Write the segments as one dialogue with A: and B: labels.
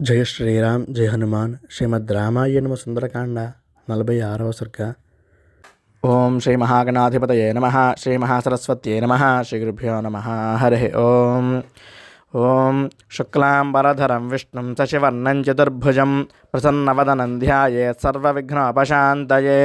A: జయ శ్రీరామ్ జయ హనుమాన్ శ్రీమద్ రామాయణమ సుందరకాండ నలభై ఆరవ సర్గ. ఓం శ్రీ మహాగణాధిపతయే నమ శ్రీ మహాసరస్వత్యే నమ శ్రీ గురుభ్యో నమ హరి ఓం. ఓం శుక్లాంబరధరం విష్ణుం శశివర్ణం చతుర్భుజం ప్రసన్నవదనం ధ్యాయే సర్వవిఘ్నోపశాంతయే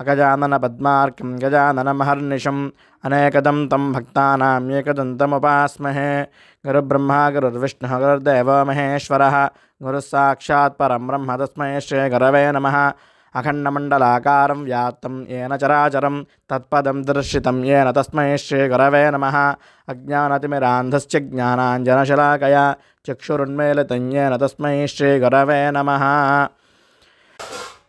A: अगजानन अगजाननपद्मार्कं गजाननमहर्निशम् अनेकदं तं भक्तानाम् एकदन्तमुपास्महे गुरुब्रह्मा, गुरुर्विष्णुः, गुरुर्देवो महेश्वरः। गुरुस्साक्षात् परं ब्रह्म तस्मै श्रीगुरवे नमः। अखण्डमण्डलाकारं व्याप्तं येन चराचरं, तत्पदं दर्शितं येन तस्मै श्रीगुरवे नमः। अज्ञानतिमिरान्धस्य ज्ञानाञ्जनशलाकया चक्षुरुन्मेलितं येन तस्मै श्रीगुरवे नमः।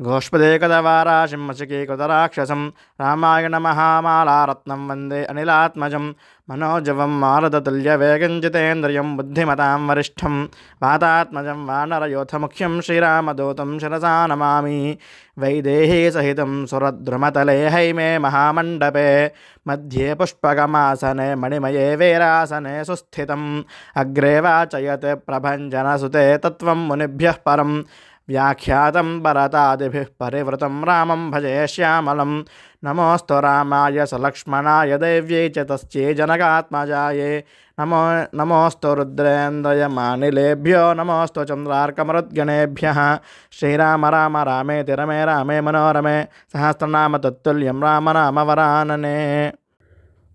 A: గోష్పదే కదవారాశింహసికే కుతరాక్షసం రామాయణ మహామాలారత్నం వందే అనిలాత్మజం మనోజవం మారదతుల్య వేగంజితేంద్రియం బుద్ధిమతాం వరిష్టం వాతాత్మజం వానరయోథముఖ్యం శ్రీరామదూతం శిరసా నమామి వైదేహీ సహితం సురద్రుమతలే హైమే మహామండపే మధ్యే పుష్పగమాసనే మణిమయే వీరాసనే సుస్థితం అగ్రే వాచయత్ ప్రభంజనసుతే తత్వం మునిభ్య పరం వ్యాఖ్యాతం భరతాదిభి పరివృతం రామం భజే శ్యామలం. నమోస్తు రామాయ సలక్ష్మణాయ దైవ్యై చ తస్యే జనకాత్మజాయే. నమో నమోస్తు రుద్రేంద్రయమానిలేభ్యో నమోస్తు చంద్రార్కమరుద్గణేభ్య. శ్రీరామ రామ రామే తిరమే రామే మనోరమే. సహస్రనామ తత్తుల్యం రామ రామ వరాననే.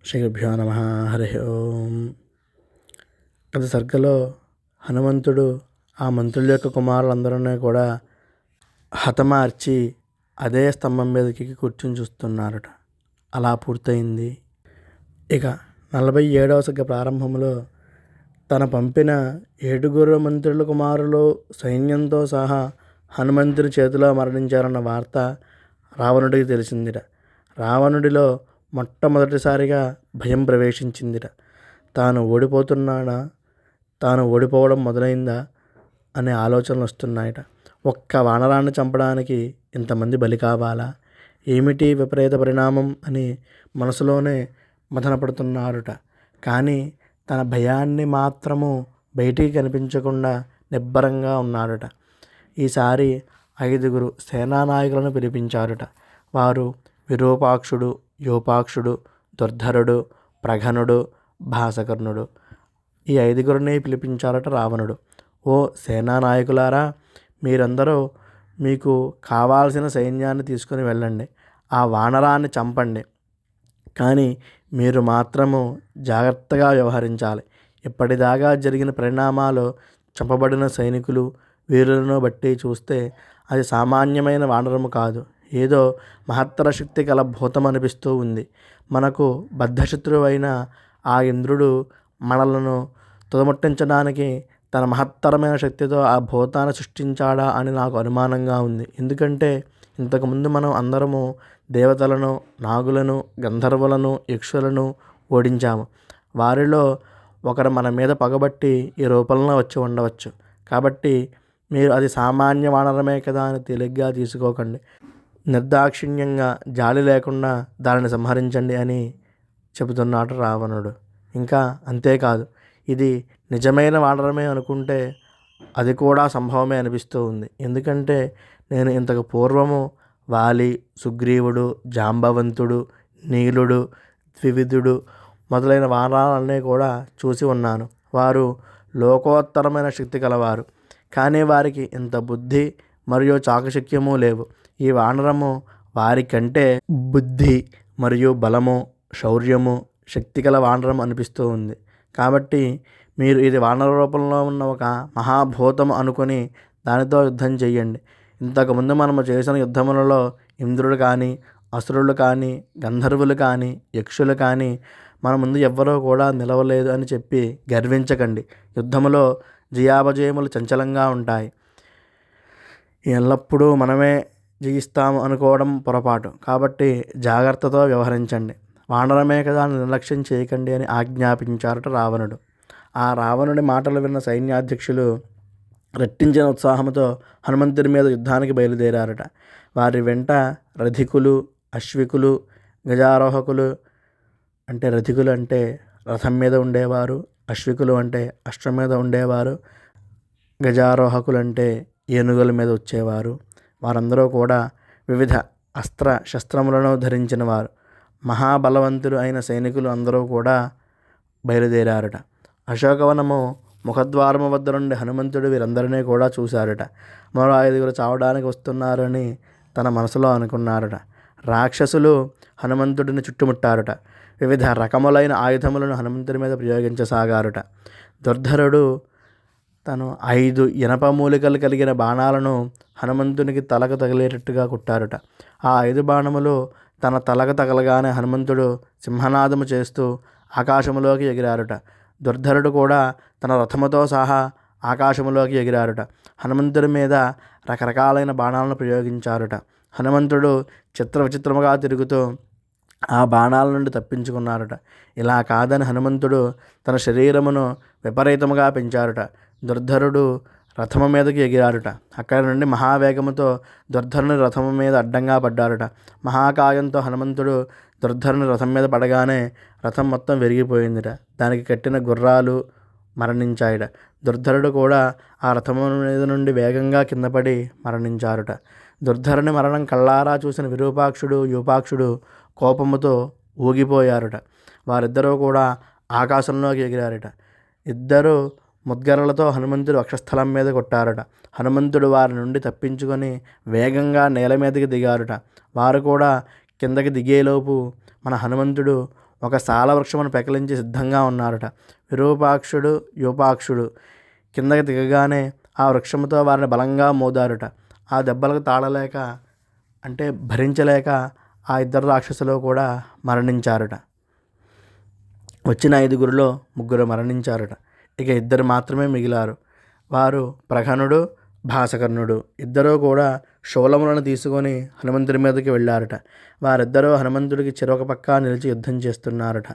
A: శ్రీభ్యో నమ. హరి ఓం. గత సర్గలో హనుమంతుడు ఆ మంత్రుల యొక్క కుమారులందరినీ కూడా హతమార్చి అదే స్తంభం మీదకి కూర్చుని చూస్తున్నారట. అలా పూర్తయింది. ఇక నలభై ఏడవ సర్గ ప్రారంభంలో తన పంపిన ఏడుగురు మంత్రుల కుమారులు సైన్యంతో సహా హనుమంతుని చేతిలో మరణించారన్న వార్త రావణుడికి తెలిసిందిట. రావణుడిలో మొట్టమొదటిసారిగా భయం ప్రవేశించిందిట. తాను ఓడిపోతున్నాడా తాను ఓడిపోవడం మొదలైందా? అనే ఆలోచనలు వస్తున్నాయట. ఒక్క వానరాన్ని చంపడానికి ఇంతమంది బలి కావాలా? ఏమిటి విపరీత పరిణామం అని మనసులోనే మదనపడుతున్నారుట కానీ తన భయాన్ని మాత్రము బయటికి కనిపించకుండా నిబ్బరంగా ఉన్నాడట ఈసారి ఐదుగురు సేనానాయకులను పిలిపించారుట. వారు విరూపాక్షుడు యోపాక్షుడు దుర్ధరుడు ప్రఘనుడు భాసకర్ణుడు ఈ ఐదుగురిని పిలిపించారట రావణుడు. ఓ సేనానాయకులారా మీరందరూ మీకు కావాల్సిన సైన్యాన్ని తీసుకుని వెళ్ళండి. ఆ వానరాన్ని చంపండి. కానీ మీరు మాత్రము జాగ్రత్తగా వ్యవహరించాలి. ఇప్పటిదాకా జరిగిన పరిణామాలు చంపబడిన సైనికులు వీరులను బట్టి చూస్తే అది సామాన్యమైన వానరము కాదు. ఏదో మహత్తర శక్తి గల భూతం అనిపిస్తూ ఉంది. మనకు బద్ధశత్రువైన ఆ ఇంద్రుడు మనలను తుదముట్టించడానికి తన మహత్తరమైన శక్తితో ఆ భూతాన్ని సృష్టించాడా అని నాకు అనుమానంగా ఉంది. ఎందుకంటే ఇంతకుముందు మనం అందరము దేవతలను నాగులను గంధర్వులను యక్షులను ఓడించాము. వారిలో ఒకరు మన మీద పగబట్టి ఈ రూపంలో వచ్చి ఉండవచ్చు. కాబట్టి మీరు అది సామాన్య వానరమే కదా అని తేలిగ్గా తీసుకోకండి. నిర్దాక్షిణ్యంగా జాలి లేకుండా దానిని సంహరించండి అని చెబుతున్నాడు రావణుడు. ఇంకా అంతేకాదు ఇది నిజమైన వానరమే అనుకుంటే అది కూడా సంభవమే అనిపిస్తూ ఉంది. ఎందుకంటే నేను ఇంతకు పూర్వము వాలి సుగ్రీవుడు జాంబవంతుడు నీలుడు ద్వివిధుడు మొదలైన వానరాలన్నీ కూడా చూసి ఉన్నాను. వారు లోకోత్తరమైన శక్తి కలవారు. కానీ వారికి ఇంత బుద్ధి మరియు చాకశక్యము లేవు. ఈ వానరము వారికంటే బుద్ధి మరియు బలము శౌర్యము శక్తి గల వానరం అనిపిస్తూ ఉంది. కాబట్టి మీరు ఇది వానర రూపంలో ఉన్న ఒక మహాభూతం అనుకొని దానితో యుద్ధం చేయండి. ఇంతకుముందు మనము చేసిన యుద్ధములలో ఇంద్రుడు కానీ అసురులు కానీ గంధర్వులు కానీ యక్షులు కానీ మన ముందు ఎవ్వరూ కూడా నిలవలేదు అని చెప్పి గర్వించకండి. యుద్ధములో జయాపజయములు చంచలంగా ఉంటాయి. ఎల్లప్పుడూ మనమే జయిస్తాము అనుకోవడం పొరపాటు. కాబట్టి జాగ్రత్తతో వ్యవహరించండి. వానరమే కదా అని నిర్లక్ష్యం చేయకండి అని ఆజ్ఞాపించారట రావణుడు. ఆ రావణుడి మాటలు విన్న సైన్యాధ్యక్షులు రెట్టించిన ఉత్సాహంతో హనుమంతుడి మీద యుద్ధానికి బయలుదేరారట. వారి వెంట రథికులు అశ్వికులు గజారోహకులు అంటే రథికులు అంటే రథం మీద ఉండేవారు అశ్వికులు అంటే అశ్వం మీద ఉండేవారు గజారోహకులు అంటే ఏనుగుల మీద వచ్చేవారు. వారందరూ కూడా వివిధ అస్త్ర శస్త్రములను ధరించిన వారు మహాబలవంతులు అయిన సైనికులు అందరూ కూడా బయలుదేరారట. అశోకవనము ముఖద్వారము వద్ద నుండి హనుమంతుడు వీరందరినీ కూడా చూశారట. మరో ఐదుగురు చావడానికి వస్తున్నారని తన మనసులో అనుకున్నారట. రాక్షసులు హనుమంతుడిని చుట్టుముట్టారట. వివిధ రకములైన ఆయుధములను హనుమంతుడి మీద ప్రయోగించసాగారట. దుర్ధరుడు తను ఐదు ఇనప మూలికలు కలిగిన బాణాలను హనుమంతునికి తలకు తగిలేటట్టుగా కుట్టారట. ఆ ఐదు బాణములు తన తలకు తగలగానే హనుమంతుడు సింహనాదము చేస్తూ ఆకాశములోకి ఎగిరారుట. దుర్ధరుడు కూడా తన రథముతో సహా ఆకాశములోకి ఎగిరారుట. హనుమంతుడి మీద రకరకాలైన బాణాలను ప్రయోగించారుట. హనుమంతుడు చిత్ర విచిత్రముగా తిరుగుతూ ఆ బాణాల నుండి తప్పించుకున్నారట. ఇలా కాదని హనుమంతుడు తన శరీరమును విపరీతముగా పెంచారుట. దుర్ధరుడు రథము మీదకి ఎగిరారుట అక్కడి నుండి మహావేగముతో దుర్ధరుని రథము మీద అడ్డంగా పడ్డారుట. మహాకాయంతో హనుమంతుడు దుర్ధరుని రథం మీద పడగానే రథం మొత్తం విరిగిపోయిందిట. దానికి కట్టిన గుర్రాలు మరణించాయిట. దుర్ధరుడు కూడా ఆ రథము మీద నుండి వేగంగా కిందపడి మరణించారుట. దుర్ధరుని మరణం కళ్ళారా చూసిన విరూపాక్షుడు యూపాక్షుడు కోపముతో ఊగిపోయారుట. వారిద్దరూ కూడా ఆకాశంలోకి ఎగిరారట. ఇద్దరు ముద్గరలతో హనుమంతుడు వక్షస్థలం మీద కొట్టారట. హనుమంతుడు వారి నుండి తప్పించుకొని వేగంగా నేల మీదకి దిగారుట. వారు కూడా కిందకి దిగేలోపు మన హనుమంతుడు ఒక సాల వృక్షమును పెకలించి సిద్ధంగా ఉన్నారట. విరూపాక్షుడు యూపాక్షుడు కిందకి దిగగానే ఆ వృక్షముతో వారిని బలంగా మోదారుట. ఆ దెబ్బలకు తాళలేక అంటే భరించలేక ఆ ఇద్దరు రాక్షసులు కూడా మరణించారట. వచ్చిన ఐదుగురిలో ముగ్గురు మరణించారట. ఇక ఇద్దరు మాత్రమే మిగిలారు. వారు ప్రఘనుడు భాసకర్ణుడు ఇద్దరూ కూడా శూలములను తీసుకొని హనుమంతుడి మీదకి వెళ్ళారట. వారిద్దరూ హనుమంతుడికి చెరొక పక్క నిలిచి యుద్ధం చేస్తున్నారట.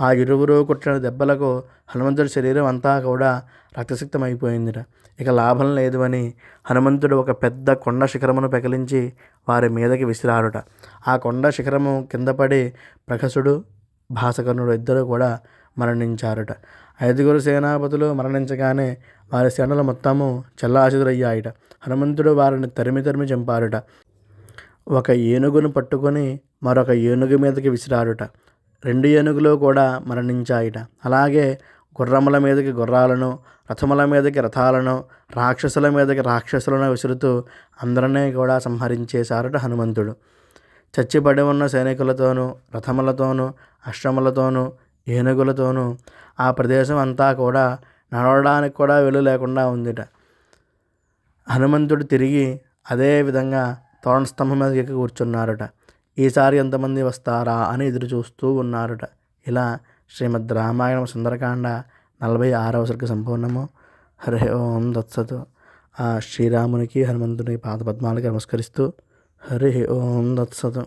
A: ఆ ఇరువురు కొట్టిన దెబ్బలకు హనుమంతుడి శరీరం అంతా కూడా రక్తసిక్తమైపోయిందిట. ఇక లాభం లేదు అని హనుమంతుడు ఒక పెద్ద కొండ శిఖరమును పెకిలించి వారి మీదకి విసిరారుట ఆ కొండ శిఖరము కింద పడి ప్రకసుడు భాసకర్ణుడు ఇద్దరు కూడా మరణించారుట. ఐదుగురు సేనాపతులు మరణించగానే వారి సేనలు మొత్తము చెల్లాచెదురయ్యాయిట హనుమంతుడు వారిని తరిమి తరిమి చంపారుట. ఒక ఏనుగును పట్టుకొని మరొక ఏనుగు మీదకి విసిరారుట. రెండు ఏనుగులు కూడా మరణించాయిట. అలాగే గుర్రముల మీదకి గుర్రాలను రథముల మీదకి రథాలను రాక్షసుల మీదకి రాక్షసులను విసురుతూ అందరినీ కూడా సంహరించేశారట హనుమంతుడు. చచ్చిపడి ఉన్న సైనికులతోనూ రథములతోనూ అశ్వములతోనూ ఏనుగులతోనూ ఆ ప్రదేశం అంతా కూడా నడవడానికి కూడా వెలు లేకుండా ఉందిట. హనుమంతుడు తిరిగి అదే విధంగా తోరణ స్తంభం మీద ఎక్కి కూర్చున్నారట. ఈసారి ఎంతమంది వస్తారా అని ఎదురు చూస్తూ ఉన్నారట. ఇలా శ్రీమద్ రామాయణం సుందరకాండ నలభై ఆరవ సరికి సంపూర్ణము. హరి ఓం దత్సతు ఆ శ్రీరామునికి హనుమంతునికి పాదపద్మాలకి నమస్కరిస్తూ హరి ఓం దత్సతు